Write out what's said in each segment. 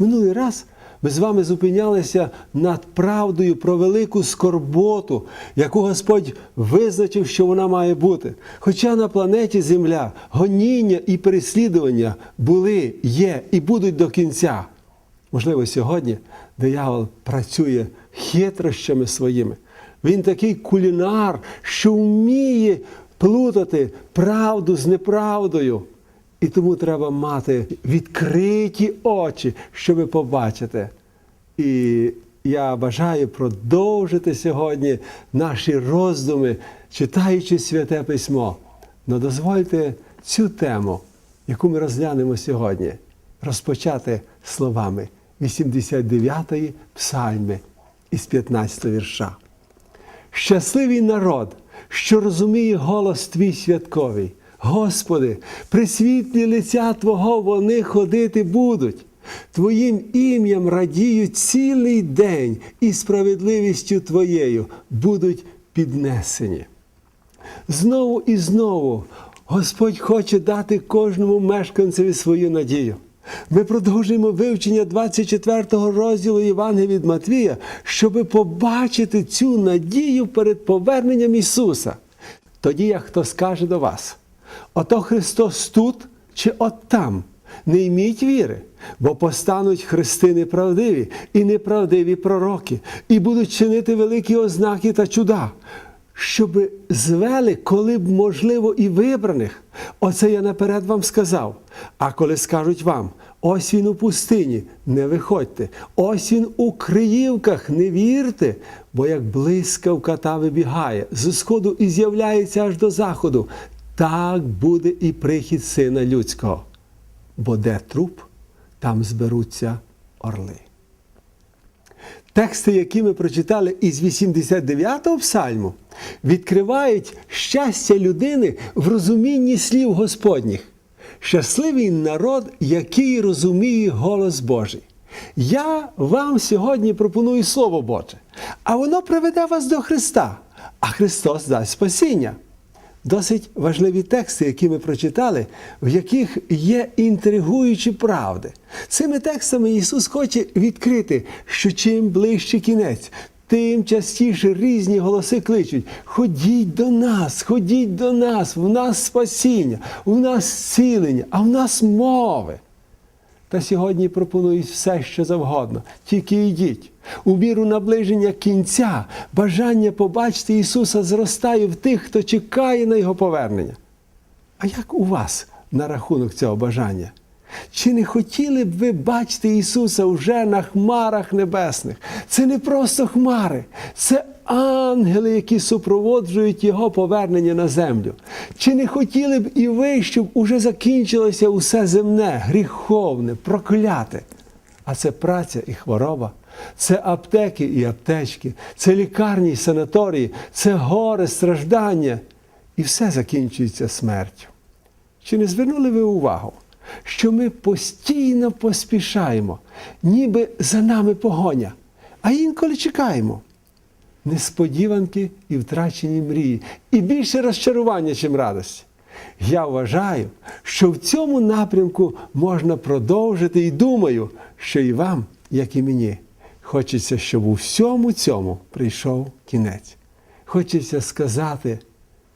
Минулий раз ми з вами зупинялися над правдою про велику скорботу, яку Господь визначив, що вона має бути. Хоча на планеті Земля гоніння і переслідування були, є і будуть до кінця. Можливо, сьогодні диявол працює хитрощами своїми. Він такий кулінар, що вміє плутати правду з неправдою. І тому треба мати відкриті очі, щоб побачити. І я бажаю продовжити сьогодні наші роздуми, читаючи святе письмо. Но дозвольте цю тему, яку ми розглянемо сьогодні, розпочати словами 89-ї псальми із 15 вірша. Щасливий народ, що розуміє голос твій святковий. Господи, при світлі лиця Твого вони ходити будуть. Твоїм ім'ям радіють цілий день і справедливістю Твоєю будуть піднесені. Знову і знову Господь хоче дати кожному мешканцеві свою надію. Ми продовжуємо вивчення 24 розділу Євангелія від Матвія, щоб побачити цю надію перед поверненням Ісуса. Тоді як хто скаже до вас, ото Христос тут чи от там. Не йміть віри, бо постануть хрести неправдиві і неправдиві пророки, і будуть чинити великі ознаки та чуда, щоб звели, коли б можливо, і вибраних. Оце я наперед вам сказав. А коли скажуть вам, ось він у пустині, не виходьте, ось він у криївках, не вірте, бо як блискавка та вибігає з сходу і з'являється аж до заходу, так буде і прихід сина людського. Бо де труп, там зберуться орли. Тексти, які ми прочитали із 89-го псальму, відкривають щастя людини в розумінні слів Господніх. Щасливий народ, який розуміє голос Божий. Я вам сьогодні пропоную Слово Боже, а воно приведе вас до Христа, а Христос дасть спасіння. Досить важливі тексти, які ми прочитали, в яких є інтригуючі правди. Цими текстами Ісус хоче відкрити, що чим ближче кінець, тим частіше різні голоси кличуть: ходіть до нас, ходіть до нас, в нас спасіння, в нас зцілення, а в нас мови. Та сьогодні пропонують все, що завгодно, тільки йдіть. У міру наближення кінця бажання побачити Ісуса зростає в тих, хто чекає на Його повернення. А як у вас на рахунок цього бажання? Чи не хотіли б ви бачити Ісуса вже на хмарах небесних? Це не просто хмари, це ангели, які супроводжують Його повернення на землю. Чи не хотіли б і ви, щоб уже закінчилося усе земне, гріховне, прокляте? А це праця і хвороба, це аптеки і аптечки, це лікарні і санаторії, це горе, страждання. І все закінчується смертю. Чи не звернули ви увагу, що ми постійно поспішаємо, ніби за нами погоня, а інколи чекаємо? Несподіванки і втрачені мрії, і більше розчарування, чим радості. Я вважаю, що в цьому напрямку можна продовжити і думаю, що і вам, як і мені, хочеться, щоб у всьому цьому прийшов кінець. Хочеться сказати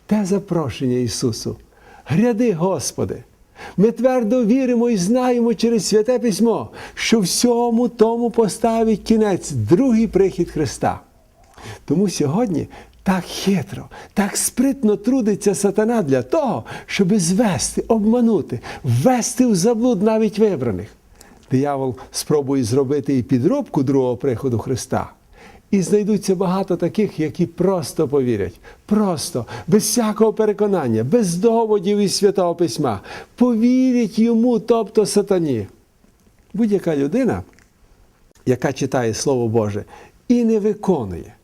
те запрошення Ісусу. Гряди, Господи! Ми твердо віримо і знаємо через Святе Письмо, що всьому тому поставить кінець другий прихід Христа. Тому сьогодні так хитро, так спритно трудиться сатана для того, щоб звести, обманути, ввести в заблуд навіть вибраних. Диявол спробує зробити і підробку другого приходу Христа. І знайдуться багато таких, які просто повірять, просто, без всякого переконання, без доводів із Святого Письма, повірять йому, тобто сатані. Будь-яка людина, яка читає Слово Боже і не виконує,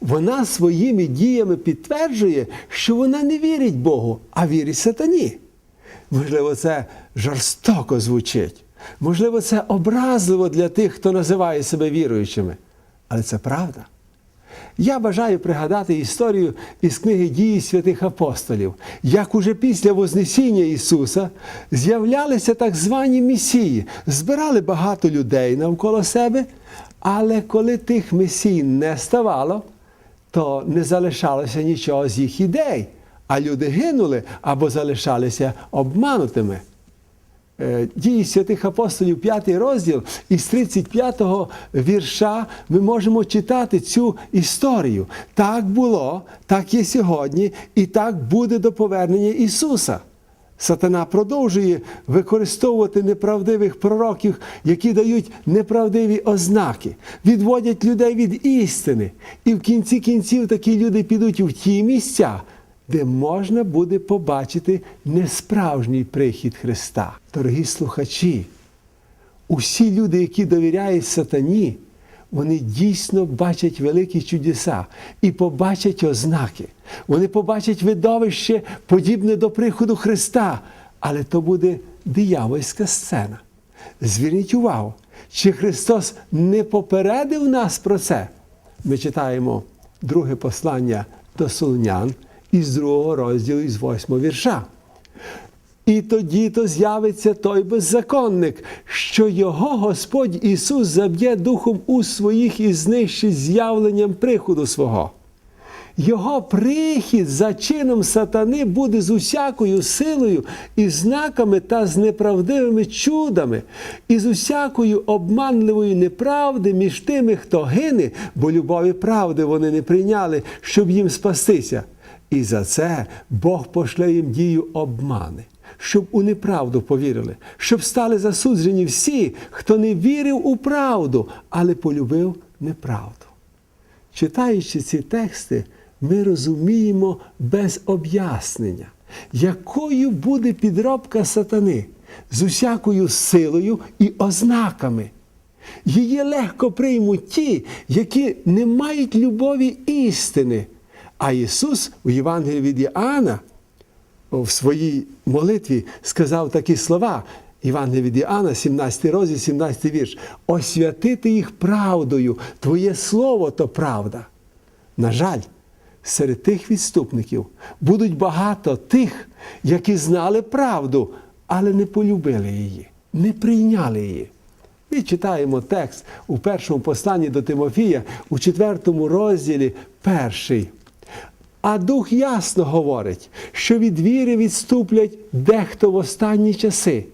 вона своїми діями підтверджує, що вона не вірить Богу, а вірить сатані. Можливо, це жорстоко звучить. Можливо, це образливо для тих, хто називає себе віруючими. Але це правда. Я бажаю пригадати історію із книги дії святих апостолів, як уже після Вознесіння Ісуса з'являлися так звані месії, збирали багато людей навколо себе, але коли тих месій не ставало, то не залишалося нічого з їх ідей, а люди гинули або залишалися обманутими. Е, Дії святих апостолів, 5 розділ, із 35 вірша ми можемо читати цю історію. Так було, так є сьогодні, і так буде до повернення Ісуса. Сатана продовжує використовувати неправдивих пророків, які дають неправдиві ознаки, відводять людей від істини. І в кінці кінців такі люди підуть в ті місця, де можна буде побачити несправжній прихід Христа. Дорогі слухачі, усі люди, які довіряють сатані, вони дійсно бачать великі чудеса і побачать ознаки. Вони побачать видовище, подібне до приходу Христа, але то буде диявольська сцена. Зверніть увагу, чи Христос не попередив нас про це? Ми читаємо друге послання до Солонян із другого розділу, із восьмого вірша. І тоді то з'явиться той беззаконник, що його Господь Ісус заб'є духом у своїх і знищить з'явленням приходу свого. Його прихід за чином сатани буде з усякою силою і знаками та з неправдивими чудами, і з усякою обманливою неправди між тими, хто гине, бо любові правди вони не прийняли, щоб їм спастися. І за це Бог пошле їм дію обмани, щоб у неправду повірили, щоб стали засуджені всі, хто не вірив у правду, але полюбив неправду. Читаючи ці тексти, ми розуміємо без об'яснення, якою буде підробка сатани з усякою силою і ознаками. Її легко приймуть ті, які не мають любові істини. А Ісус у Євангелії від Іоанна в своїй молитві сказав такі слова. Івангелія від Іоанна, 17 розділ, 17 вірш. Освятити їх правдою, Твоє слово то правда. На жаль, серед тих відступників будуть багато тих, які знали правду, але не полюбили її, не прийняли її. Ми читаємо текст у першому посланні до Тимофія у четвертому розділі перший. А дух ясно говорить, що від віри відступлять дехто в останні часи.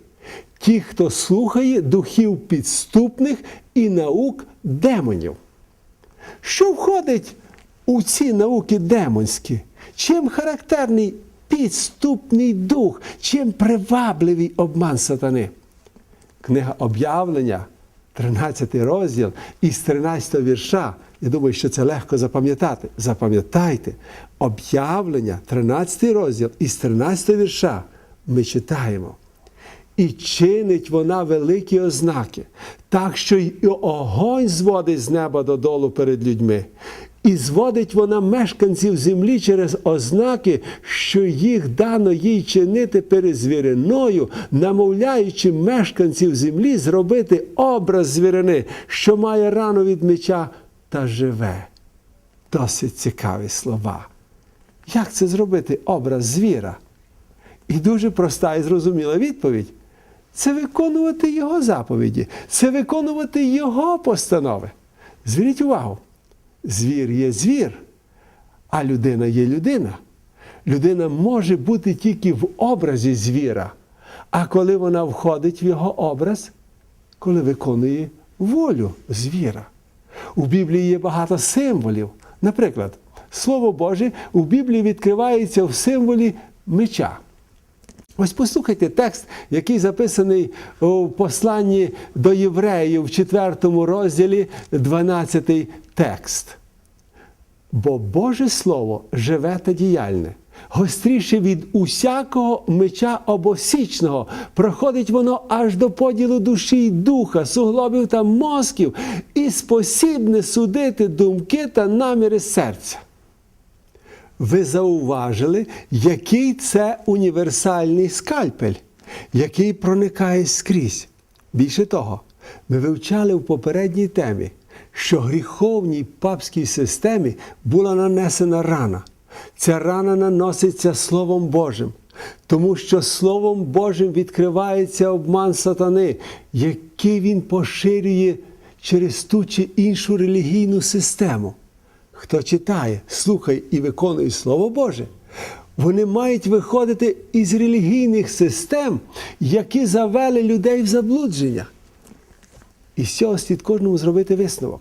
Ті, хто слухає духів підступних і наук демонів. Що входить у ці науки демонські? Чим характерний підступний дух, чим привабливий обман сатани? Книга об'явлення, 13 розділ із 13 вірша. Я думаю, що це легко запам'ятати. Запам'ятайте, об'явлення, 13 розділ із 13 вірша ми читаємо. І чинить вона великі ознаки, так що й огонь зводить з неба додолу перед людьми. І зводить вона мешканців землі через ознаки, що їх дано їй чинити перед звіриною, намовляючи мешканців землі зробити образ звірини, що має рану від меча та живе. Досить цікаві слова. Як це зробити образ звіра? І дуже проста і зрозуміла відповідь. Це виконувати Його заповіді, це виконувати Його постанови. Зверніть увагу, звір є звір, а людина є людина. Людина може бути тільки в образі звіра. А коли вона входить в його образ, коли виконує волю звіра. У Біблії є багато символів. Наприклад, Слово Боже у Біблії відкривається в символі меча. Ось послухайте текст, який записаний у посланні до євреїв в 4 розділі 12 текст. Бо Боже Слово живе та діяльне, гостріше від усякого меча обосічного, проходить воно аж до поділу душі й духа, суглобів та мозків, і спосібне судити думки та наміри серця. Ви зауважили, який це універсальний скальпель, який проникає скрізь. Більше того, ми вивчали в попередній темі, що гріховній папській системі була нанесена рана. Ця рана наноситься Словом Божим, тому що Словом Божим відкривається обман сатани, який він поширює через ту чи іншу релігійну систему. Хто читає, слухає і виконує Слово Боже, вони мають виходити із релігійних систем, які завели людей в заблудження. І з цього слід кожному зробити висновок,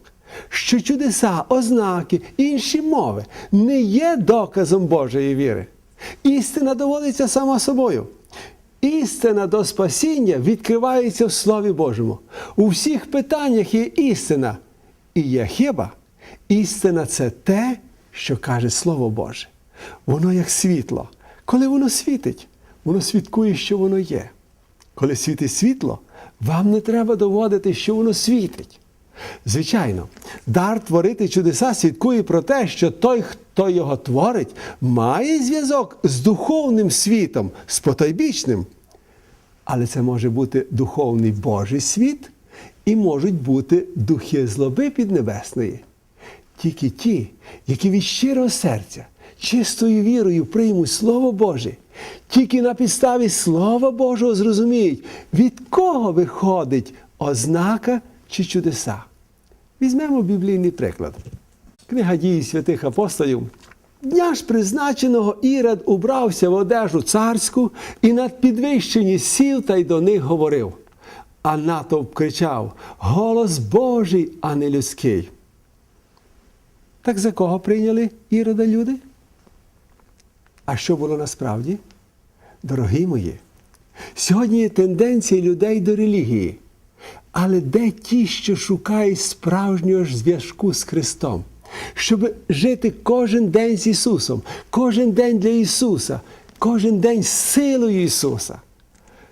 що чудеса, ознаки, інші мови не є доказом Божої віри. Істина доводиться сама собою. Істина до спасіння відкривається в Слові Божому. У всіх питаннях є істина. І є хіба. Істина це те, що каже Слово Боже. Воно як світло. Коли воно світить, воно свідкує, що воно є. Коли світить світло, вам не треба доводити, що воно світить. Звичайно, дар творити чудеса свідкує про те, що той, хто його творить, має зв'язок з духовним світом, з потойбічним. Але це може бути духовний Божий світ і можуть бути духи злоби піднебесної. Тільки ті, які від щирого серця, чистою вірою приймуть Слово Боже, тільки на підставі Слова Божого зрозуміють, від кого виходить ознака чи чудеса. Візьмемо біблійний приклад. Книга дії святих апостолів. Дня ж призначеного Ірод убрався в одежу царську і над підвищені сів та й до них говорив. А натовп кричав: Голос Божий, а не людський. Так за кого прийняли Ірода люди? А що було насправді? Дорогі мої, сьогодні є тенденція людей до релігії. Але де ті, що шукають справжнього ж зв'язку з Христом, щоб жити кожен день з Ісусом, кожен день для Ісуса, кожен день з силою Ісуса?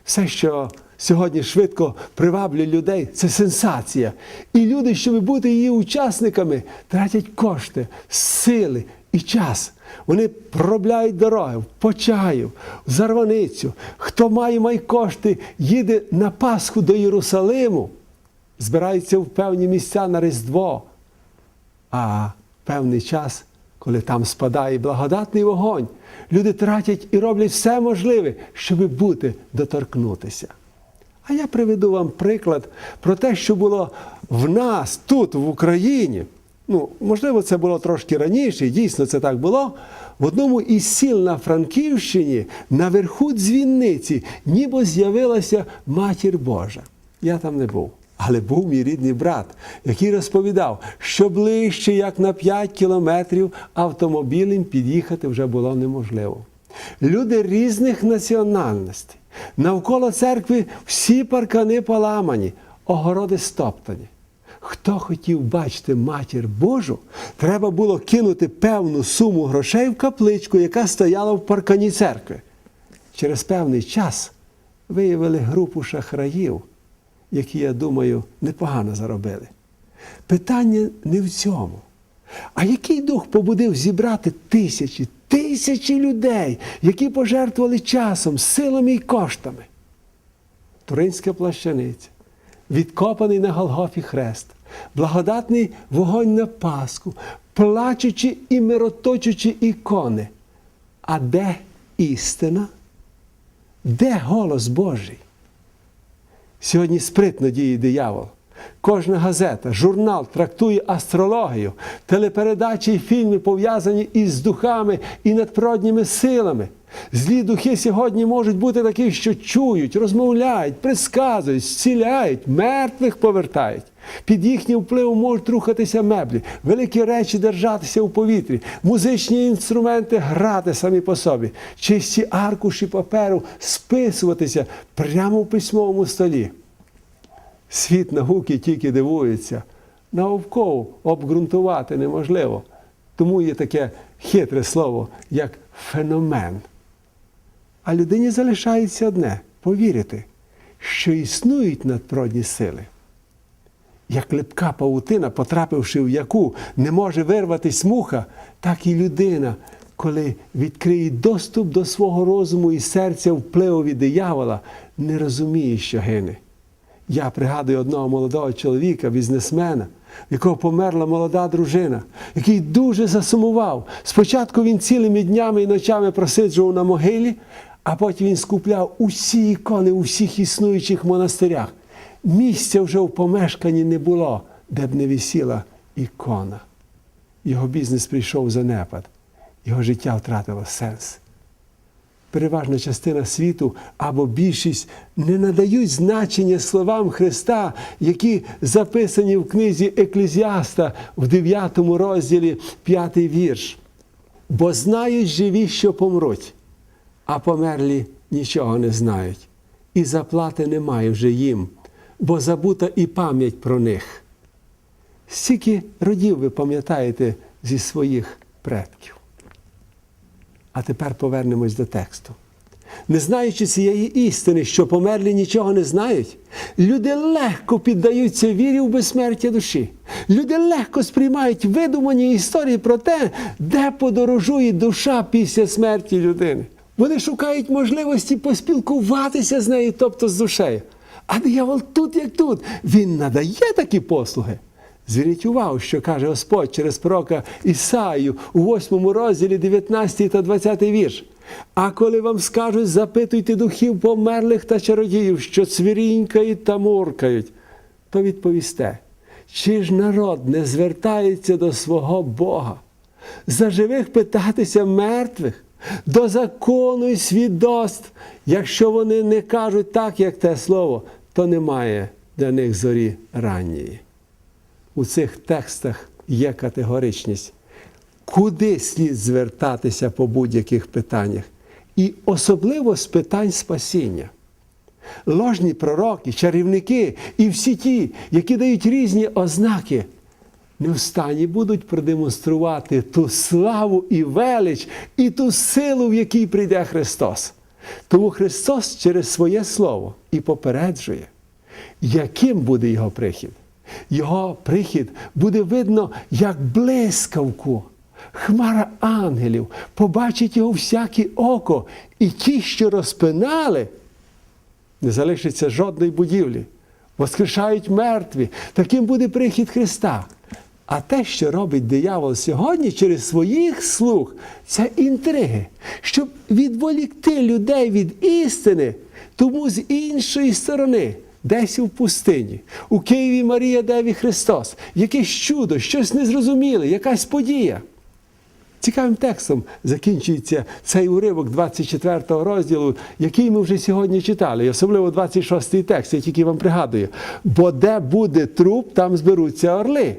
Все, що сьогодні швидко приваблює людей, це сенсація. І люди, щоб бути її учасниками, тратять кошти, сили і час. Вони проробляють дороги в Почаїв, в Зарваницю. Хто має май кошти, їде на Пасху до Єрусалиму, збираються в певні місця на Різдво. А певний час, коли там спадає благодатний вогонь, люди тратять і роблять все можливе, щоб бути, доторкнутися. А я приведу вам приклад про те, що було в нас тут, в Україні. Ну, можливо, це було трошки раніше, дійсно це так було. В одному із сіл на Франківщині наверху дзвінниці ніби з'явилася матір Божа. Я там не був. Але був мій рідний брат, який розповідав, що ближче, як на 5 кілометрів, автомобілем під'їхати вже було неможливо. Люди різних національностей. Навколо церкви всі паркани поламані, огороди стоптані. Хто хотів бачити матір Божу, треба було кинути певну суму грошей в капличку, яка стояла в паркані церкви. Через певний час виявили групу шахраїв, які, я думаю, непогано заробили. Питання не в цьому. А який дух побудив зібрати тисячі, тисячі людей, які пожертвували часом, силами і коштами? Туринська плащаниця, відкопаний на Голгофі хрест, благодатний вогонь на Пасху, плачучі і мироточучі ікони. А де істина? Де голос Божий? Сьогодні спритно діє диявол. Кожна газета, журнал трактує астрологію, телепередачі і фільми пов'язані із духами і надприродніми силами. Злі духи сьогодні можуть бути такі, що чують, розмовляють, предсказують, зціляють, мертвих повертають. Під їхнім впливом можуть рухатися меблі, великі речі держатися у повітрі, музичні інструменти грати самі по собі, чисті аркуші паперу списуватися прямо в письмовому столі. Світ науки тільки дивується. Науково обґрунтувати неможливо. Тому є таке хитре слово, як феномен. А людині залишається одне повірити, що існують надприродні сили. Як липка павутина, потрапивши в яку не може вирватись муха, так і людина, коли відкриє доступ до свого розуму і серця впливові диявола, не розуміє, що гине. Я пригадую одного молодого чоловіка, бізнесмена, в якого померла молода дружина, який дуже засумував. Спочатку він цілими днями і ночами просиджував на могилі, а потім він скупляв усі ікони у всіх існуючих монастирях. Місця вже в помешканні не було, де б не висіла ікона. Його бізнес прийшов в занепад, його життя втратило сенс переважна частина світу або більшість не надають значення словам Христа, які записані в книзі Еклезіаста в 9 розділі 5 вірш. Бо знають живі, що помруть, а померлі нічого не знають. І заплати немає вже їм, бо забута і пам'ять про них. Скільки родів ви пам'ятаєте зі своїх предків? А тепер повернемось до тексту. Не знаючи цієї істини, що померлі нічого не знають, люди легко піддаються вірі в безсмертя душі. Люди легко сприймають видумані історії про те, де подорожує душа після смерті людини. Вони шукають можливості поспілкуватися з нею, тобто з душею. А диявол тут, як тут, він надає такі послуги. Зверніть увагу, що каже Господь через пророка Ісаю у 8 розділі 19 та 20 вірш. А коли вам скажуть, запитуйте духів померлих та чародіїв, що цвірінькають та муркають, то відповісте, чи ж народ не звертається до свого Бога? За живих питатися мертвих, до закону і свідоцтв. Якщо вони не кажуть так, як те слово, то немає для них зорі ранньої у цих текстах є категоричність, куди слід звертатися по будь-яких питаннях, і особливо з питань спасіння. Ложні пророки, чарівники і всі ті, які дають різні ознаки, не в стані будуть продемонструвати ту славу і велич, і ту силу, в якій прийде Христос. Тому Христос через своє Слово і попереджує, яким буде Його прихід. Його прихід буде видно як блискавку. Хмара ангелів побачить його всяке око, і ті, що розпинали, не залишиться жодної будівлі, воскрешають мертві. Таким буде прихід Христа. А те, що робить диявол сьогодні через своїх слуг, це інтриги, щоб відволікти людей від істини, тому з іншої сторони. Десь у пустині, у Києві Марія Деві Христос, якесь чудо, щось незрозуміле, якась подія. Цікавим текстом закінчується цей уривок 24 розділу, який ми вже сьогодні читали, і особливо 26 текст, я тільки вам пригадую. Бо де буде труп, там зберуться орли.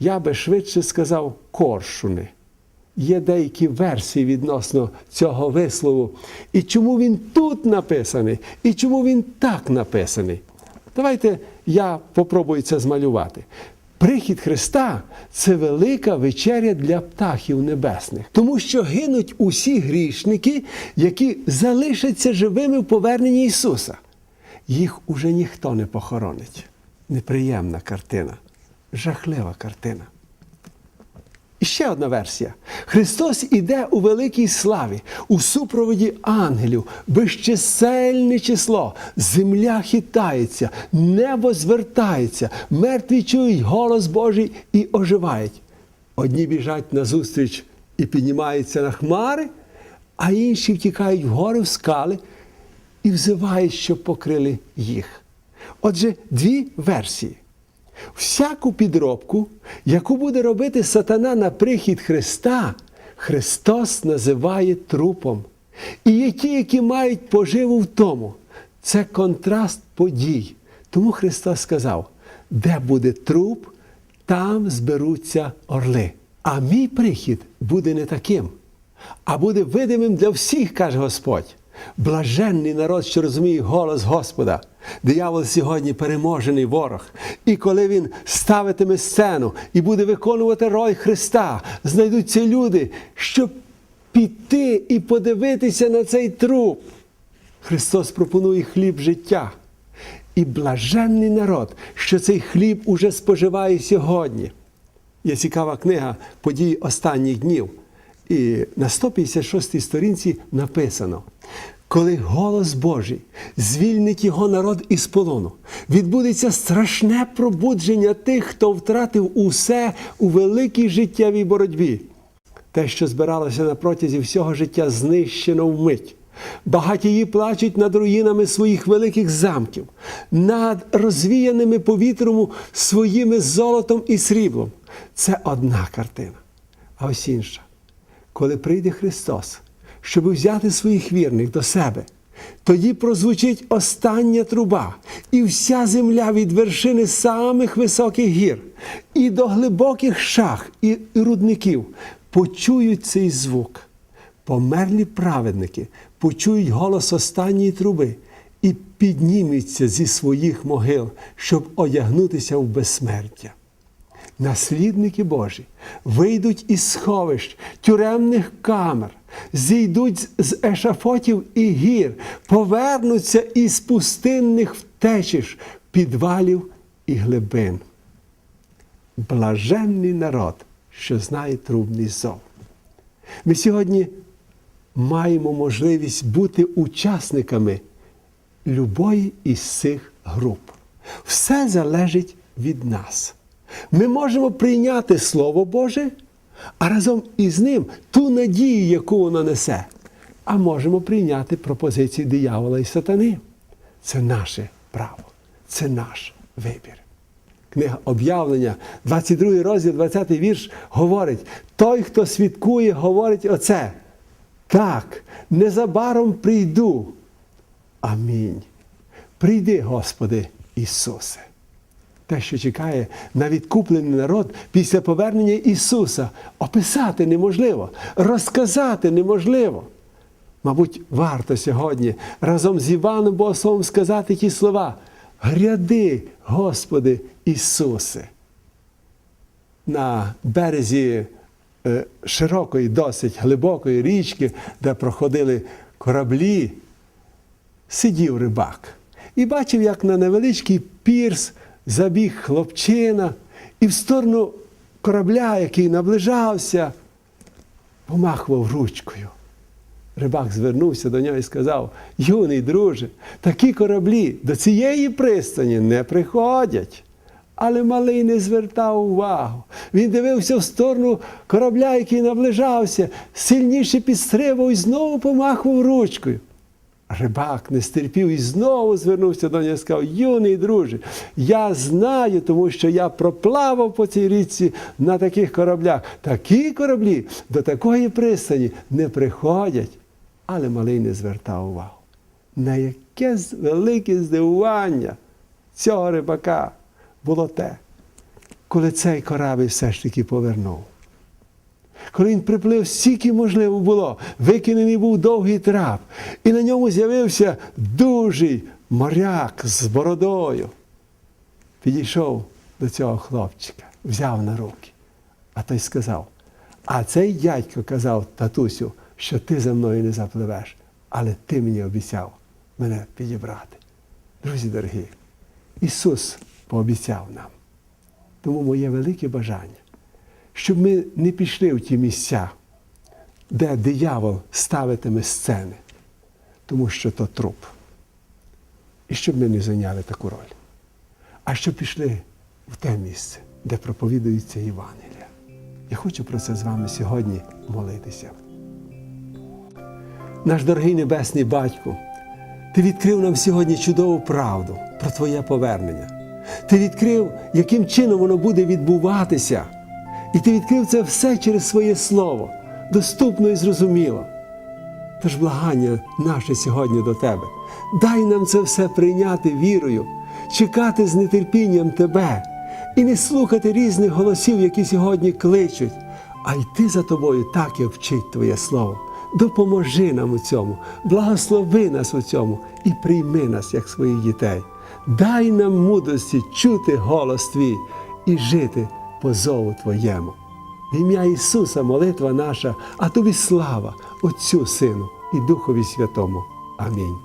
Я би швидше сказав коршуни. Є деякі версії відносно цього вислову. І чому він тут написаний, і чому він так написаний. Давайте я попробую це змалювати. Прихід Христа це велика вечеря для птахів небесних, тому що гинуть усі грішники, які залишаться живими в поверненні Ісуса. Їх уже ніхто не похоронить. Неприємна картина, жахлива картина. І ще одна версія. Христос іде у великій славі, у супроводі ангелів, безчисельне число, земля хитається, небо звертається, мертві чують голос Божий і оживають. Одні біжать назустріч і піднімаються на хмари, а інші втікають вгори в скали і взивають, щоб покрили їх. Отже, дві версії. Всяку підробку, яку буде робити сатана на прихід Христа, Христос називає трупом. І є ті, які мають поживу в тому. Це контраст подій. Тому Христос сказав: де буде труп, там зберуться орли. А мій прихід буде не таким, а буде видимим для всіх, каже Господь. Блаженний народ, що розуміє голос Господа. Диявол сьогодні переможений ворог. І коли він ставитиме сцену і буде виконувати роль Христа, знайдуться люди, щоб піти і подивитися на цей труп. Христос пропонує хліб життя. І блаженний народ, що цей хліб уже споживає сьогодні. Є цікава книга події останніх днів. І на 156 сторінці написано: коли голос Божий звільнить його народ із полону, відбудеться страшне пробудження тих, хто втратив усе у великій життєвій боротьбі. Те, що збиралося на протязі всього життя, знищено вмить. Багатії плачуть над руїнами своїх великих замків, над розвіяними повітром своїми золотом і сріблом. Це одна картина. А ось інша. Коли прийде Христос, щоб взяти своїх вірних до себе, тоді прозвучить остання труба, і вся земля від вершини самих високих гір, і до глибоких шах і рудників почують цей звук. Померлі праведники почують голос останньої труби і піднімуться зі своїх могил, щоб одягнутися в безсмертя. Наслідники Божі вийдуть із сховищ, тюремних камер, зійдуть з ешафотів і гір, повернуться із пустинних втечіш, підвалів і глибин. Блаженний народ, що знає трубний зов. Ми сьогодні маємо можливість бути учасниками любої із цих груп. Все залежить від нас. Ми можемо прийняти Слово Боже, а разом із ним ту надію, яку воно несе. А можемо прийняти пропозиції диявола і сатани. Це наше право, це наш вибір. Книга об'явлення, 22 розділ, 20 вірш, говорить: той, хто свідкує, говорить оце. Так, незабаром прийду. Амінь. Прийди, Господи Ісусе. Те, що чекає на відкуплений народ після повернення Ісуса, описати неможливо, розказати неможливо. Мабуть, варто сьогодні разом з Іваном Богословом сказати ті слова: Гряди, Господи Ісусе. На березі е, широкої, досить глибокої річки, де проходили кораблі, сидів рибак і бачив, як на невеличкий пірс забіг хлопчина, і в сторону корабля, який наближався, помахував ручкою. Рибак звернувся до нього і сказав: Юний друже, такі кораблі до цієї пристані не приходять. Але малий не звертав увагу. Він дивився в сторону корабля, який наближався, сильніше підстрибав і знову помахував ручкою. Рибак не стерпів і знову звернувся до нього і сказав: Юний друже, я знаю, тому що я проплавав по цій річці на таких кораблях. Такі кораблі до такої пристані не приходять. Але малий не звертав увагу. На яке велике здивування цього рибака було те, коли цей корабль все ж таки повернув. Коли він приплив, стільки можливо було, викинений був довгий трап, і на ньому з'явився дужий моряк з бородою. Підійшов до цього хлопчика, взяв на руки, а той сказав: А цей дядько казав татусю, що ти за мною не запливеш, але ти мені обіцяв мене підібрати. Друзі дорогі, Ісус пообіцяв нам. Тому моє велике бажання, щоб ми не пішли в ті місця, де диявол ставитиме сцени, тому що то труп. І щоб ми не зайняли таку роль, а щоб пішли в те місце, де проповідується Євангелія. Я хочу про це з вами сьогодні молитися. Наш дорогий Небесний Батько, Ти відкрив нам сьогодні чудову правду про Твоє повернення. Ти відкрив, яким чином воно буде відбуватися. І ти відкрив це все через своє слово, доступно і зрозуміло. Тож благання наше сьогодні до Тебе. Дай нам це все прийняти вірою, чекати з нетерпінням Тебе і не слухати різних голосів, які сьогодні кличуть, а йти за тобою так, як вчить Твоє Слово. Допоможи нам у цьому, благослови нас у цьому і прийми нас як своїх дітей. Дай нам мудрості чути голос Твій і жити по зову Твоєму. В ім'я Ісуса молитва наша, а тобі слава Отцю Сину і Духові Святому. Амінь.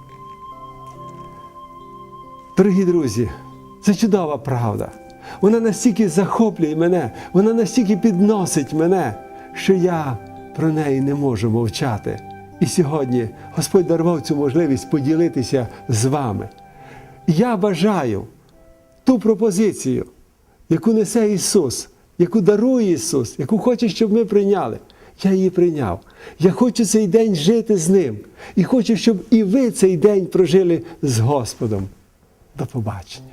Дорогі друзі, це чудова правда. Вона настільки захоплює мене, вона настільки підносить мене, що я про неї не можу мовчати І сьогодні Господь дарував цю можливість поділитися з вами. Я бажаю ту пропозицію, яку несе Ісус, яку дарує Ісус, яку хоче, щоб ми прийняли. Я її прийняв. Я хочу цей день жити з Ним. І хочу, щоб і ви цей день прожили з Господом. До побачення.